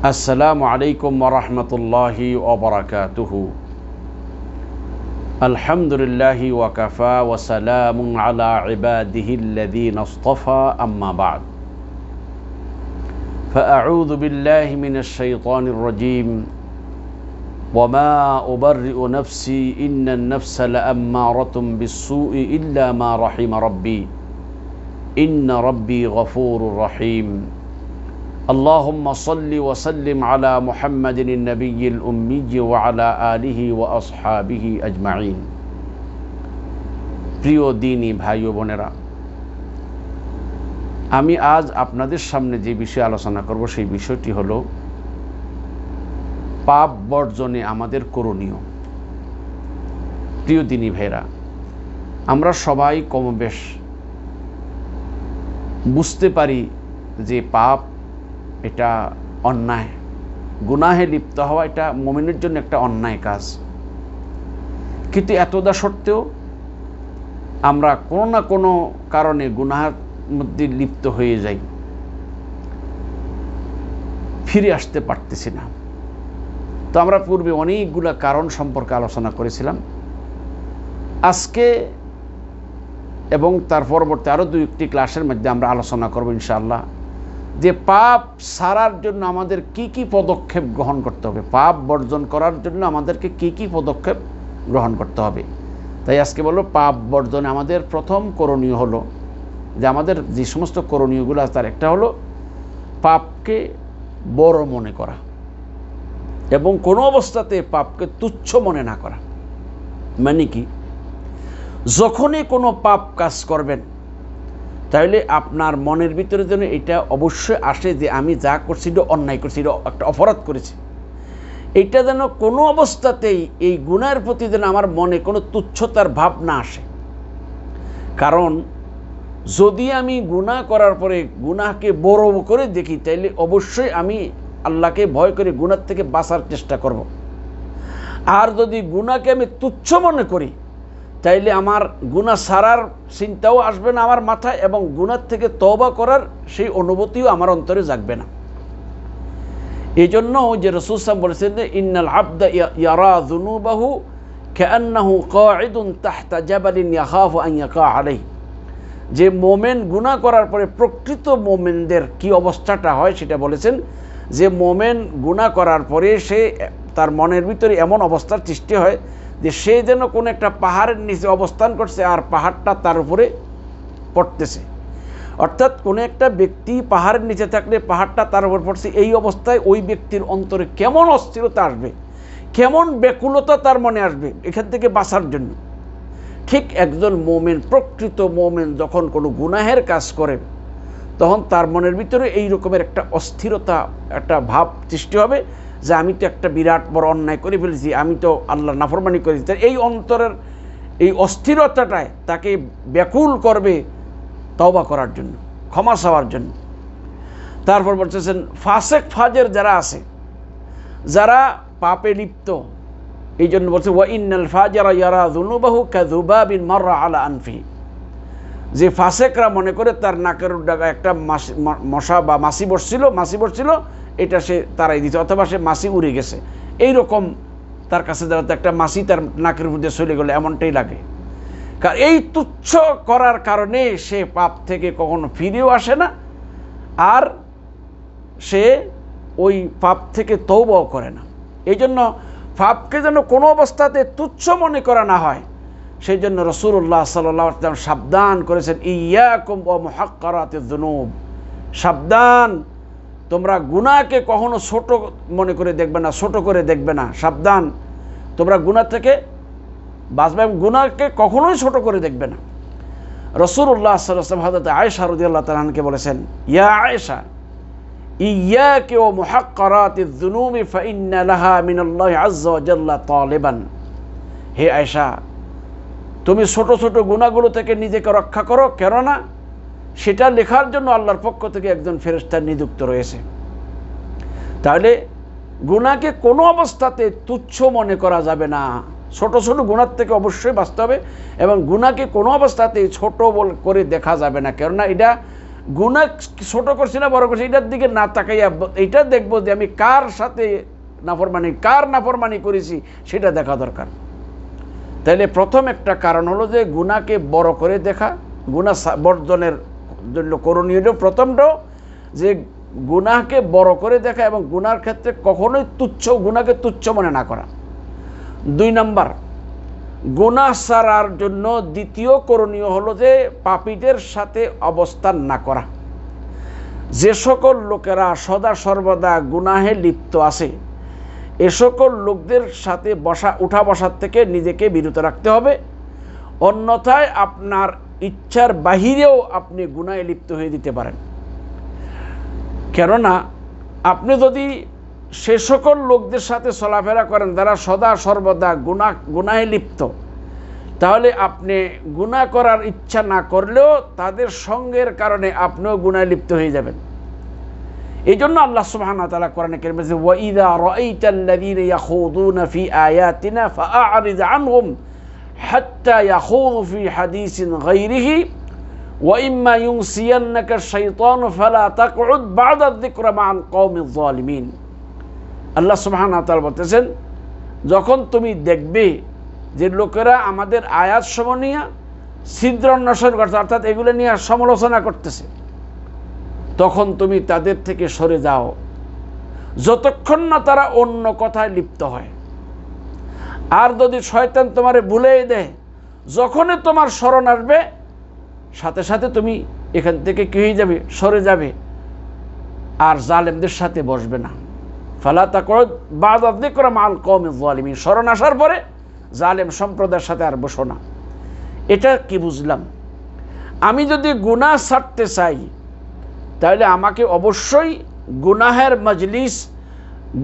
السلام عليكم ورحمة الله وبركاته. الحمد لله وكفى وسلام على عباده الذين اصطفى أما بعد. فأعوذ بالله من الشيطان الرجيم. وما أبرئ نفسي إن النفس لأمارة بالسوء إلا ما رحم ربي. إن ربي غفور رحيم. اللهم صل وسلم على محمد النبي الأمي وعلى آله وأصحابه أجمعين প্রিয় দিনী ভাই ও বোনেরা আমি আজ আপনাদের সামনে যে বিষয়ে আলোচনা করব সেই বিষয়টি হলো পাপ বর্জনে আমাদের করণীয় প্রিয় দিনী ভাইরা আমরা সবাই কমবেশ বুঝতে পারি যে পাপ এটা অন্যায়। গুনাহে লিপ্ত হওয়া এটা মমিনের জন্য একটা অন্যায় কাজ। কিন্তু এতদা সত্ত্বেও আমরা কোনো না কোনো কারণে গুনাহের মধ্যে লিপ্ত হয়ে যাই। ফিরে আসতে পারতেছি না। তো আমরা পূর্বে অনেকগুলা কারণ সম্পর্কে আলোচনা করেছিলাম। আজকে এবং তার পরবর্তী আরও দু একটি ক্লাসের মধ্যে আমরা আলোচনা করব ইনশাআল্লাহ। যে পাপ সারার জন্য আমাদের কি কি পদক্ষেপ গ্রহণ করতে হবে? পাপ বর্জন করার জন্য আমাদেরকে কি কি পদক্ষেপ গ্রহণ করতে হবে? তাই আজকে বলল পাপ বর্জনে আমাদের প্রথম করণীয় হলো যে আমাদের যে সমস্ত করণীয়গুলো আছে, তার একটা হলো পাপকে বড় মনে করা এবং কোনো অবস্থাতে পাপকে তুচ্ছ মনে না করা। মানে কি? যখনই কোনো পাপ কাজ করবেন তাহলে আপনার মনের ভিতরে যেন এটা অবশ্যই আসে যে আমি যা করছি এটা অন্যায় করছি, এটা একটা অপরাধ করেছি এটা যেন কোনো অবস্থাতেই এই গুণের প্রতি যেন আমার মনে কোনো তুচ্ছতার ভাব না আসে কারণ যদি আমি গুণা করার পরে গুনাহকে বড় করে দেখি তাইলে অবশ্যই আমি আল্লাহকে ভয় করে গুণার থেকে বাঁচার চেষ্টা করব। আর যদি গুণাকে আমি তুচ্ছ মনে করি তাইলে আমার গুণা সারার চিন্তাও আসবে না আমার মাথায় এবং গুণার থেকে তবা করার সেই অনুভূতিও আমার অন্তরে জাগবে না। এই জন্য যে রসুল বলেছেন যে, ইন্নাল আবদা ইয়ারা জুনুবাহু কেআন্নাহু কাঈদুন তাহতা জাবালিন ইয়াখাফু আন ইয়াকা আলাইহি। যে মোমেন গুণা করার পরে প্রকৃত মোমেনদের কি অবস্থাটা হয় সেটা বলেছেন, যে মোমেন গুণা করার পরে সে তার মনের ভিতরে এমন অবস্থার সৃষ্টি হয় যে সে যেন কোনো একটা পাহাড়ের নিচে অবস্থান করছে আর পাহাড়টা তার উপরে পড়তেছে। অর্থাৎ কোনো একটা ব্যক্তি পাহাড়ের নিচে থাকলে পাহাড়টা তার উপর পড়ছে, এই অবস্থায় ওই ব্যক্তির অন্তরে কেমন অস্থিরতা আসবে? কেমন ব্যাকুলতা তার মনে আসবে এখান থেকে বাঁচার জন্য? ঠিক একজন মোমেন, প্রকৃত মোমেন যখন কোনো গুনাহের কাজ করে, তখন তার মনের ভিতরে এই রকমের একটা অস্থিরতা, একটা ভাব সৃষ্টি হবে। যে আমি তো একটা বিরাট বড় অন্যায় করে ফেলেছি, আমি তো আল্লাহ নাফরমানি করেছি তার এই অন্তরের এই অস্থিরতাটায় তাকে ব্যাকুল করবে তওবা করার জন্য, ক্ষমা চাওয়ার জন্য। তারপর বলতেছেন, ফাসেক ফাজের যারা আছে, যারা পাপে লিপ্ত, এই জন্য বলছে, ওয়া ইন্নাল ফাজারা ইয়ারা জুনুবাহু কাযুবাবিন মাররা আলা আনফি। যে ফাসেকরা মনে করে তার নাকের ডাকা একটা মশা বা মাসি বসছিল মাসি বসছিল এটা সে তারাই দিতে অথবা সে মাসি উড়ে গেছে। এই রকম তার কাছে দাঁড়াতে একটা মাসি তার নাকের মধ্যে চলে গেলো, এমনটাই লাগে। কারণ এই তুচ্ছ করার কারণে সে পাপ থেকে কখনো ফিরেও আসে না, আর সে ওই পাপ থেকে তৌবাও করে না। এই জন্য পাপকে যেন কোনো অবস্থাতে তুচ্ছ মনে করা না হয় সেই জন্য রসুল্লাহ সাল্লাম সাবধান করেছেন, ইয়াকুম ও মহাক্কারাতে জনুব সাবধান তোমরা গুনাকে কখনো ছোট মনে করে দেখবে না, ছোট করে দেখবে না, সাবধান। তোমরা গুনা থেকে বাঁচবে গুনাকে কখনোই ছোট করে দেখবে না। রসুল্লাহ সাল্লাম হাজরত আয়েশা রদিয়াল্লাহ তালানকে বলেছেন, ইয়া আয়েশা ইয়াকে ও মুহাক্কারাতি যুনুবি ফাইন্না লাহা মিনাল্লাহি আজ্জা ওয়া হে আয়েশা, তুমি ছোট ছোট গুণাগুলো থেকে নিজেকে রক্ষা করো, কেননা সেটা লেখার জন্য আল্লাহর পক্ষ থেকে একজন ফেরেস্তা নিযুক্ত রয়েছে। তাহলে গুণাকে কোনো অবস্থাতে তুচ্ছ মনে করা যাবে না। ছোট ছোট গুণার থেকে অবশ্যই বাঁচতে হবে এবং গুণাকে কোনো অবস্থাতেই ছোট বল করে দেখা যাবে না। কেননা এটা গুণা ছোট করছি না, বড় করছি এটার দিকে না তাকাইয়া এটা দেখব যে আমি কার সাথে নাফরমানি, কার নাফরমানি করেছি সেটা দেখা দরকার। তাইলে প্রথম একটা কারণ হলো যে গুণাকে বড় করে দেখা গুণা বর্জনের জন্য করণীয় হলো প্রথমটাও যে গুনাহকে বড় করে দেখা এবং গুনার ক্ষেত্রে কখনোই তুচ্ছ গুনাকে তুচ্ছ মনে না করা। দুই নাম্বার, গুনাহ সারার জন্য দ্বিতীয় করণীয় হলো যে পাপীদের সাথে অবস্থান না করা। যে সকল লোকেরা সদা সর্বদা গুনাহে লিপ্ত আছে, এ সকল লোকদের সাথে বসা, উঠা বসার থেকে নিজেকে বিরত রাখতে হবে। অন্যথায় আপনার ইচ্ছার বাহিরেও আপনি গুনায় লিপ্ত হয়ে দিতে পারেন। কেননা, আপনি যদি সে সকল লোকদের সাথে চলাফেরা করেন, যারা সদা সর্বদা গুণা গুনায় লিপ্ত, তাহলে আপনি গুনাহ করার ইচ্ছা না করলেও তাদের সঙ্গের কারণে আপনিও গুনায় লিপ্ত হয়ে যাবেন। এই জন্য আল্লাহ সুবহানাহু ফাআরিদ আনহুম হাত্তা ইয়াখুদু ফি হাদিসিন গায়রিহি, ওয়া ইম্মা ইউনসিয়ান্নাকা আশ-শাইতানু ফালা তাকউদ বা'দা আয-যিকরা মা'আল কওমিয যালিমিন। আল্লাহ সুবহানাহু ওয়া তাআলা যখন তুমি দেখবে যে লোকেরা আমাদের আয়াত সমনিয়া ছিদ্র অন্বেষণ করছে, অর্থাৎ এগুলো নিয়ে সমালোচনা করতেছে, তখন তুমি তাদের থেকে সরে যাও। যতক্ষণ না তারা অন্য কথায় লিপ্ত হয় আর যদি শয়তান তোমারে ভুলেই দেয়, যখনই তোমার স্মরণ আসবে, সাথে সাথে তুমি এখান থেকে কি হয়ে যাবে? সরে যাবে। আর জালেমদের সাথে বসবে না। ফালা তা কর বাদ করা মাল কম জালিমি স্মরণ আসার পরে জালেম সম্প্রদায়ের সাথে আর বসো না। এটা কি বুঝলাম? আমি যদি গুনাহ ছাড়তে চাই, তাহলে আমাকে অবশ্যই গুনাহের মজলিস,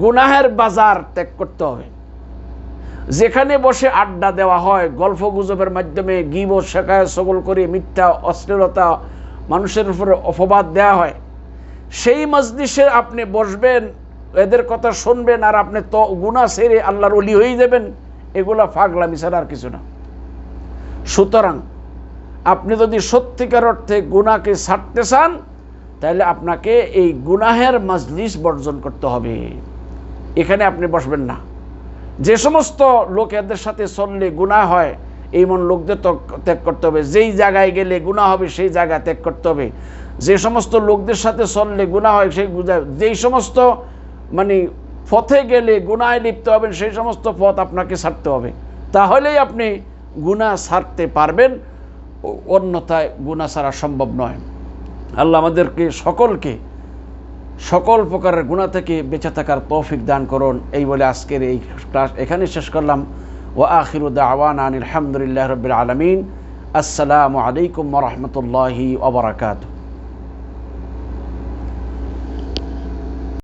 গুনাহের বাজার ত্যাগ করতে হবে। যেখানে বসে আড্ডা দেওয়া হয়, গল্প গুজবের মাধ্যমে গিব, শেখায় সগল করে মিথ্যা, অশ্লীলতা মানুষের উপরে অপবাদ দেওয়া হয়। সেই মজলিসে আপনি বসবেন, এদের কথা শুনবেন আর আপনি তো গুণা সেরে আল্লাহর অলি হয়ে যাবেন, এগুলা ফাগলামি ছাড়া আর কিছু না। সুতরাং আপনি যদি সত্যিকার অর্থে গুণাকে ছাড়তে চান, তাহলে আপনাকে এই গুনাহের মজলিস বর্জন করতে হবে। এখানে আপনি বসবেন না। যে সমস্ত লোক এদের সাথে চললে গুনাহ হয় এই মন লোকদের ত্যাগ- করতে হবে। যেই জায়গায় গেলে গুনাহ হবে, সেই জায়গা ত্যাগ করতে হবে। যে সমস্ত লোকদের সাথে চললে গুনাহ হয়, সেই যেই সমস্ত মানে পথে গেলে গুনায় লিপ্ত হবেন, সেই সমস্ত পথ আপনাকে ছাড়তে হবে। তাহলেই আপনি গুনাহ ছাড়তে পারবেন। অন্যথায় গুনাহ ছাড়া সম্ভব নয়। আল্লাহ আমাদেরকে সকলকে সকল প্রকারের গুণা থেকে বেঁচে থাকার তৌফিক দান করুন। এই বলে আজকের এই ক্লাস এখানে শেষ করলাম। ও আখিরুদ্দা আওয়ান আলহামদুলিল্লাহ রবিল আলমিন। আসসালামু আলাইকুম রহমতুল্লাহি ওবরাকাতু